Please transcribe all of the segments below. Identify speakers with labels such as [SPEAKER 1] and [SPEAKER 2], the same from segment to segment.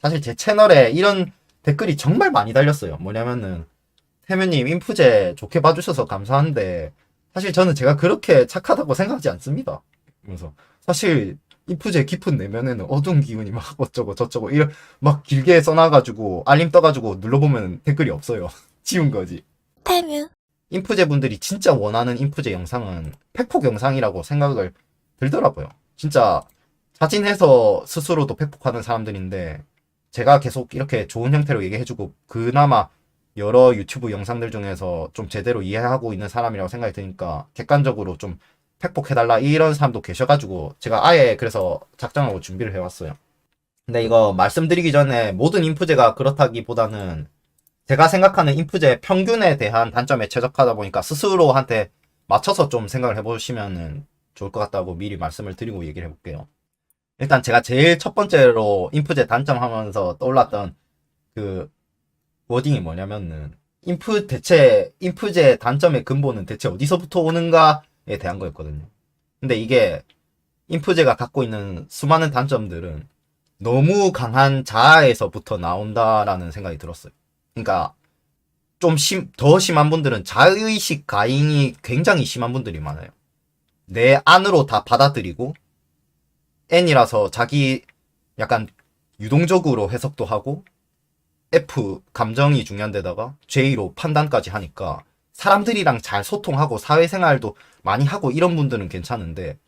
[SPEAKER 1] 사실 제 채널에 이런 댓글이 정말 많이 달렸어요. 뭐냐면은 태면님 인프제 좋게 봐주셔서 감사한데 사실 저는 제가 그렇게 착하다고 생각하지 않습니다. 그래서 사실 인프제 깊은 내면에는 어두운 기운이 막 어쩌고 저쩌고 이런 막 길게 써놔가지고 알림 떠가지고 눌러보면 댓글이 없어요. 지운 거지.
[SPEAKER 2] 태뮤.
[SPEAKER 1] 인프제 분들이 진짜 원하는 인프제 영상은 팩폭 영상이라고 생각을 들더라고요. 진짜 자진해서 스스로도 팩폭하는 사람들인데 제가 계속 이렇게 좋은 형태로 얘기해주고 그나마 여러 유튜브 영상들 중에서 좀 제대로 이해하고 있는 사람이라고 생각이 드니까 객관적으로 좀 팩폭해달라 이런 사람도 계셔가지고 제가 아예 그래서 작정하고 준비를 해왔어요. 근데 이거 말씀드리기 전에 모든 인프제가 그렇다기보다는 제가 생각하는 인프제 평균에 대한 단점에 최적화다 보니까 스스로한테 맞춰서 좀 생각을 해보시면은 좋을 것 같다고 미리 말씀을 드리고 얘기를 해볼게요. 일단 제가 제일 첫 번째로 인프제 단점 하면서 떠올랐던 그 워딩이 뭐냐면은 인프 대체 인프제 단점의 근본은 대체 어디서부터 오는가에 대한 거였거든요. 근데 이게 인프제가 갖고 있는 수많은 단점들은 너무 강한 자아에서부터 나온다라는 생각이 들었어요. 그러니까 좀 심, 더 심한 분들은 자의식 가잉이 굉장히 심한 분들이 많아요. 내 안으로 다 받아들이고 N이라서 자기 약간 유동적으로 해석도 하고 F 감정이 중요한 데다가 J로 판단까지 하니까 사람들이랑 잘 소통하고 사회생활도 많이 하고 이런 분들은 괜찮은데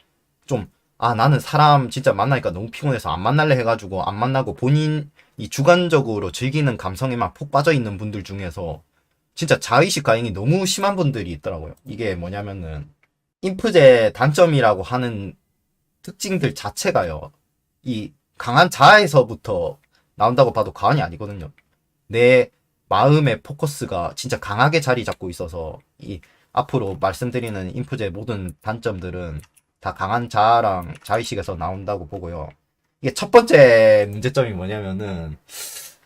[SPEAKER 1] 좀 아 나는 사람 진짜 만나니까 너무 피곤해서 안 만날래 해가지고 안 만나고 본인이 주관적으로 즐기는 감성에만 폭 빠져 있는 분들 중에서 진짜 자의식 가잉이 너무 심한 분들이 있더라고요. 이게 뭐냐면은 인프제 단점이라고 하는 특징들 자체가요. 이 강한 자아에서부터 나온다고 봐도 과언이 아니거든요. 내 마음의 포커스가 진짜 강하게 자리 잡고 있어서 이 앞으로 말씀드리는 인프제 모든 단점들은 다 강한 자아랑 자의식에서 나온다고 보고요. 이게 첫 번째 문제점이 뭐냐면은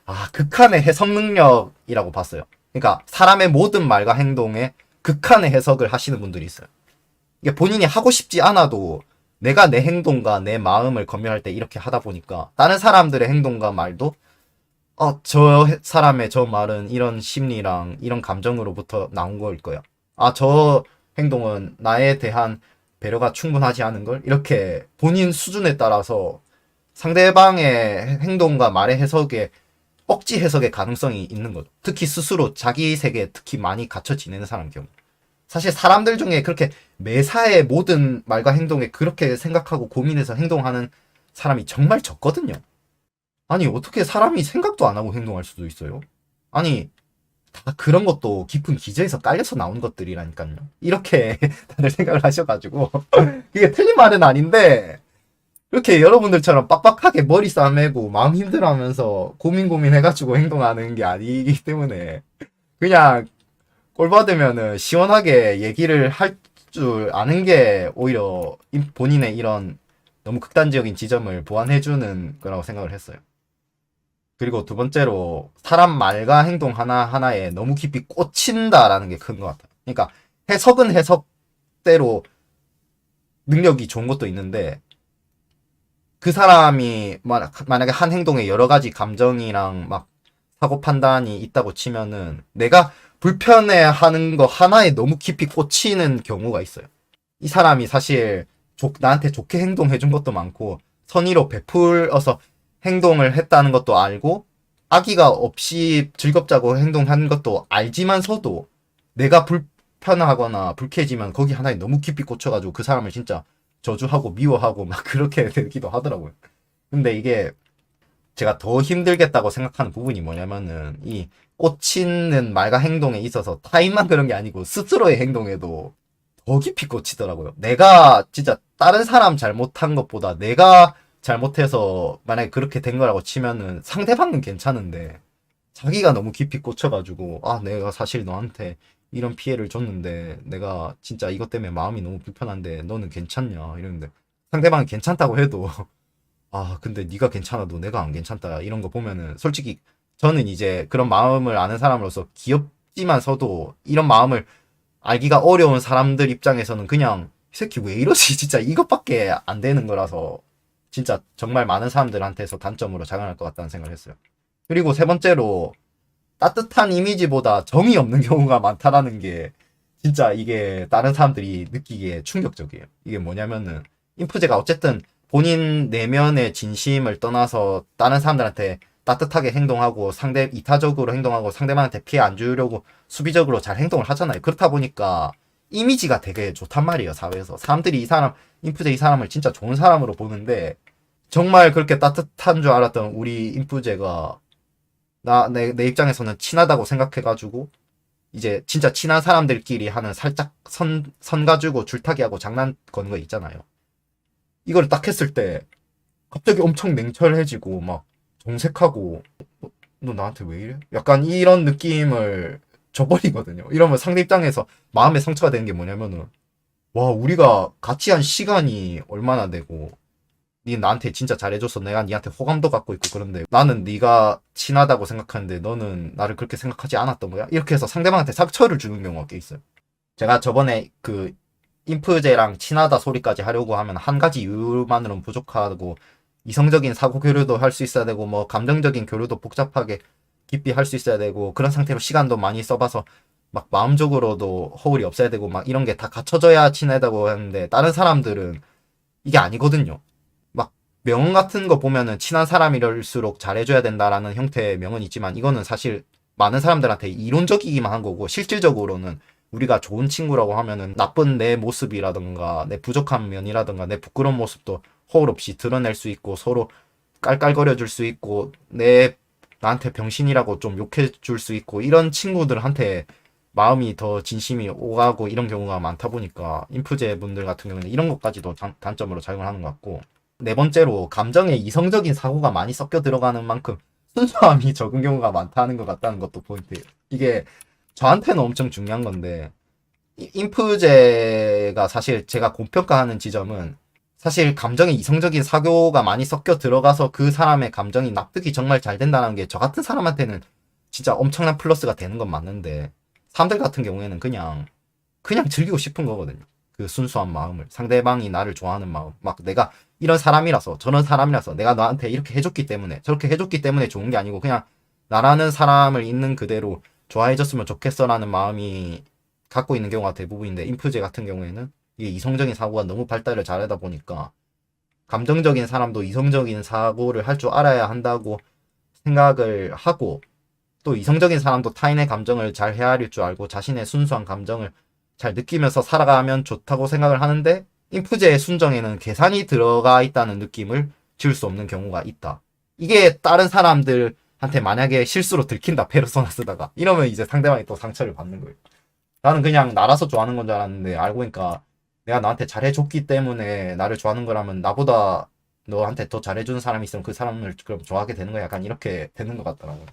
[SPEAKER 1] 아 극한의 해석 능력이라고 봤어요. 그러니까 사람의 모든 말과 행동에 극한의 해석을 하시는 분들이 있어요. 이게 본인이 하고 싶지 않아도 내가 내 행동과 내 마음을 검열할 때 이렇게 하다 보니까 다른 사람들의 행동과 말도 어, 저 해- 사람의 저 말은 이런 심리랑 이런 감정으로부터 나온 거일 거야. 아, 저 행동은 나에 대한 배려가 충분하지 않은 걸 이렇게 본인 수준에 따라서 상대방의 행동과 말의 해석에 억지 해석의 가능성이 있는 거죠. 특히 스스로 자기 세계에 특히 많이 갇혀 지내는 사람 경우. 사실 사람들 중에 그렇게 매사의 모든 말과 행동에 그렇게 생각하고 고민해서 행동하는 사람이 정말 적거든요. 아니, 어떻게 사람이 생각도 안 하고 행동할 수도 있어요? 아니, 다 그런 것도 깊은 기저에서 깔려서 나온 것들이라니까요. 이렇게 다들 생각을 하셔가지고. 이게 틀린 말은 아닌데, 이렇게 여러분들처럼 빡빡하게 머리 싸매고 마음 힘들어 하면서 고민 고민해가지고 행동하는 게 아니기 때문에, 그냥 꼴 받으면은 시원하게 얘기를 할 줄 아는 게 오히려 인- 본인의 이런 너무 극단적인 지점을 보완해주는 거라고 생각을 했어요. 그리고 두 번째로 사람 말과 행동 하나하나에 너무 깊이 꽂힌다라는 게 큰 것 같아요. 그러니까 해석은 해석대로 능력이 좋은 것도 있는데 그 사람이 만- 만약에 한 행동에 여러 가지 감정이랑 막 사고 판단이 있다고 치면은 내가 불편해하는 거 하나에 너무 깊이 꽂히는 경우가 있어요. 이 사람이 사실 좋- 나한테 좋게 행동해준 것도 많고 선의로 베풀어서 행동을 했다는 것도 알고 악의가 없이 즐겁자고 행동한 것도 알지만서도 내가 불편하거나 불쾌해지면 거기 하나에 너무 깊이 꽂혀가지고 그 사람을 진짜 저주하고 미워하고 막 그렇게 되기도 하더라고요. 근데 이게 제가 더 힘들겠다고 생각하는 부분이 뭐냐면은 이 꽂히는 말과 행동에 있어서 타인만 그런 게 아니고 스스로의 행동에도 더 깊이 꽂히더라고요. 내가 진짜 다른 사람 잘못한 것보다 내가 잘못해서 만약에 그렇게 된 거라고 치면은 상대방은 괜찮은데 자기가 너무 깊이 꽂혀가지고 아 내가 사실 너한테 이런 피해를 줬는데 내가 진짜 이것 때문에 마음이 너무 불편한데 너는 괜찮냐 이러는데 상대방이 괜찮다고 해도 아 근데 네가 괜찮아도 내가 안 괜찮다 이런 거 보면은 솔직히 저는 이제 그런 마음을 아는 사람으로서 귀엽지만서도 이런 마음을 알기가 어려운 사람들 입장에서는 그냥 이 새끼 왜 이러지 진짜 이것밖에 안 되는 거라서 진짜 정말 많은 사람들한테서 단점으로 작용할 것 같다는 생각을 했어요. 그리고 세 번째로 따뜻한 이미지보다 정이 없는 경우가 많다라는 게 진짜 이게 다른 사람들이 느끼기에 충격적이에요. 이게 뭐냐면은 인프제가 어쨌든 본인 내면의 진심을 떠나서 다른 사람들한테 따뜻하게 행동하고 상대 이타적으로 행동하고 상대방한테 피해 안 주려고 수비적으로 잘 행동을 하잖아요. 그렇다 보니까 이미지가 되게 좋단 말이에요, 사회에서. 사람들이 이 사람, 인프제 이 사람을 진짜 좋은 사람으로 보는데 정말 그렇게 따뜻한 줄 알았던 우리 인프제가 나, 내, 내 입장에서는 친하다고 생각해가지고 이제 진짜 친한 사람들끼리 하는 살짝 선, 선 가지고 줄타기하고 장난 거는 거 있잖아요. 이걸 딱 했을 때 갑자기 엄청 냉철해지고 막 정색하고 어, 너 나한테 왜 이래? 약간 이런 느낌을 줘버리거든요. 이러면 상대 입장에서 마음의 상처가 되는 게 뭐냐면은 와 우리가 같이 한 시간이 얼마나 되고 니 나한테 진짜 잘해줘서 내가 니한테 호감도 갖고 있고 그런데 나는 네가 친하다고 생각하는데 너는 나를 그렇게 생각하지 않았던 거야? 이렇게 해서 상대방한테 상처를 주는 경우가 꽤 있어요. 제가 저번에 그 인프제랑 친하다 소리까지 하려고 하면 한 가지 이유만으로는 부족하고 이성적인 사고 교류도 할 수 있어야 되고 뭐 감정적인 교류도 복잡하게 깊이 할 수 있어야 되고 그런 상태로 시간도 많이 써봐서 막 마음적으로도 허울이 없어야 되고 막 이런 게 다 갖춰져야 친하다고 하는데 다른 사람들은 이게 아니거든요. 막 명언 같은 거 보면은 친한 사람이럴수록 잘해줘야 된다라는 형태의 명언이 있지만 이거는 사실 많은 사람들한테 이론적이기만 한 거고 실질적으로는 우리가 좋은 친구라고 하면은 나쁜 내 모습이라든가 내 부족한 면이라든가 내 부끄러운 모습도 허울 없이 드러낼 수 있고 서로 깔깔거려 줄 수 있고 내 나한테 병신이라고 좀 욕해 줄 수 있고 이런 친구들한테 마음이 더 진심이 오가고 이런 경우가 많다 보니까 인프제 분들 같은 경우는 이런 것까지도 단, 단점으로 작용을 하는 것 같고 네 번째로 감정에 이성적인 사고가 많이 섞여 들어가는 만큼 순수함이 적은 경우가 많다는 것 같다는 것도 포인트예요. 이게 저한테는 엄청 중요한 건데 이- 인프제가 사실 제가 고평가하는 지점은 사실 감정에 이성적인 사고가 많이 섞여 들어가서 그 사람의 감정이 납득이 정말 잘 된다는 게 저 같은 사람한테는 진짜 엄청난 플러스가 되는 건 맞는데 사람들 같은 경우에는 그냥 그냥 즐기고 싶은 거거든요. 그 순수한 마음을 상대방이 나를 좋아하는 마음 막 내가 이런 사람이라서 저런 사람이라서 내가 너한테 이렇게 해줬기 때문에 저렇게 해줬기 때문에 좋은 게 아니고 그냥 나라는 사람을 있는 그대로 좋아해줬으면 좋겠어라는 마음이 갖고 있는 경우가 대부분인데 인프제 같은 경우에는 이게 이성적인 사고가 너무 발달을 잘하다 보니까 감정적인 사람도 이성적인 사고를 할 줄 알아야 한다고 생각을 하고 또 이성적인 사람도 타인의 감정을 잘 헤아릴 줄 알고 자신의 순수한 감정을 잘 느끼면서 살아가면 좋다고 생각을 하는데 인프제의 순정에는 계산이 들어가 있다는 느낌을 지울 수 없는 경우가 있다. 이게 다른 사람들 한테 만약에 실수로 들킨다 페르소나 쓰다가 이러면 이제 상대방이 또 상처를 받는 거예요. 나는 그냥 나라서 좋아하는 건 줄 알았는데 알고 보니까 내가 나한테 잘해줬기 때문에 나를 좋아하는 거라면 나보다 너한테 더 잘해주는 사람이 있으면 그 사람을 그럼 좋아하게 되는 거야. 약간 이렇게 되는 것 같더라고요.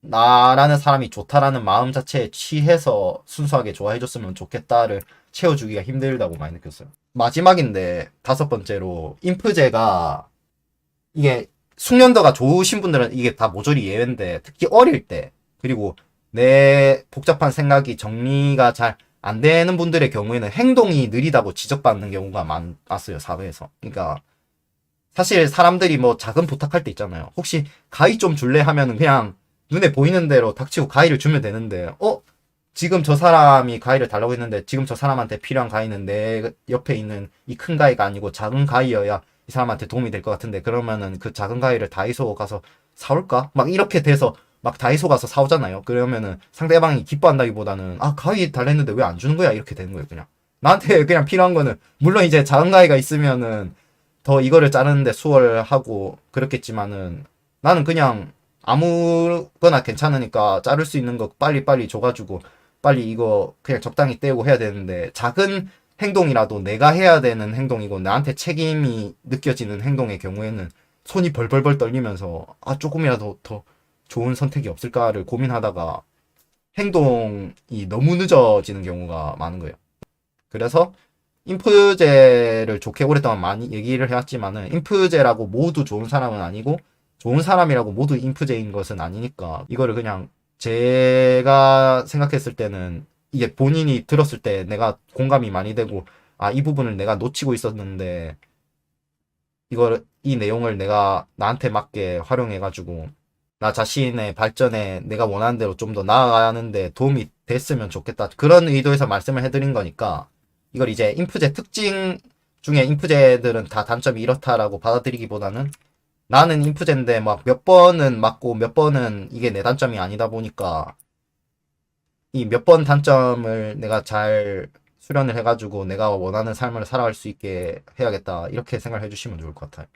[SPEAKER 1] 나라는 사람이 좋다라는 마음 자체에 취해서 순수하게 좋아해줬으면 좋겠다를 채워주기가 힘들다고 많이 느꼈어요. 마지막인데 다섯 번째로 인프제가 이게 숙련도가 좋으신 분들은 이게 다 모조리 예외인데 특히 어릴 때 그리고 내 복잡한 생각이 정리가 잘 안 되는 분들의 경우에는 행동이 느리다고 지적받는 경우가 많았어요 사회에서. 그러니까 사실 사람들이 뭐 작은 부탁할 때 있잖아요. 혹시 가위 좀 줄래 하면은 그냥 눈에 보이는 대로 닥치고 가위를 주면 되는데, 어? 지금 저 사람이 가위를 달라고 했는데, 지금 저 사람한테 필요한 가위는 내 옆에 있는 이 큰 가위가 아니고 작은 가위여야 이 사람한테 도움이 될 것 같은데, 그러면은 그 작은 가위를 다이소 가서 사올까? 막 이렇게 돼서 막 다이소 가서 사오잖아요. 그러면은 상대방이 기뻐한다기보다는, 아, 가위 달랬는데 왜 안 주는 거야? 이렇게 되는 거예요, 그냥. 나한테 그냥 필요한 거는, 물론 이제 작은 가위가 있으면은 더 이거를 자르는데 수월하고 그렇겠지만은, 나는 그냥 아무거나 괜찮으니까 자를 수 있는 거 빨리빨리 줘가지고 빨리 이거 그냥 적당히 떼고 해야 되는데 작은 행동이라도 내가 해야 되는 행동이고 나한테 책임이 느껴지는 행동의 경우에는 손이 벌벌벌 떨리면서 아 조금이라도 더 좋은 선택이 없을까를 고민하다가 행동이 너무 늦어지는 경우가 많은 거예요. 그래서 인프제를 좋게 오랫동안 많이 얘기를 해왔지만은 인프제라고 모두 좋은 사람은 아니고 좋은 사람이라고 모두 인프제인 것은 아니니까 이거를 그냥 제가 생각했을 때는 이게 본인이 들었을 때 내가 공감이 많이 되고 아 이 부분을 내가 놓치고 있었는데 이거를 이 내용을 내가 나한테 맞게 활용해 가지고 나 자신의 발전에 내가 원하는 대로 좀 더 나아가는데 도움이 됐으면 좋겠다. 그런 의도에서 말씀을 해드린 거니까 이걸 이제 인프제 특징 중에 인프제들은 다 단점이 이렇다라고 받아들이기보다는 나는 인프제인데 막 몇 번은 맞고 몇 번은 이게 내 단점이 아니다 보니까 이 몇 번 단점을 내가 잘 수련을 해가지고 내가 원하는 삶을 살아갈 수 있게 해야겠다 이렇게 생각을 해주시면 좋을 것 같아요.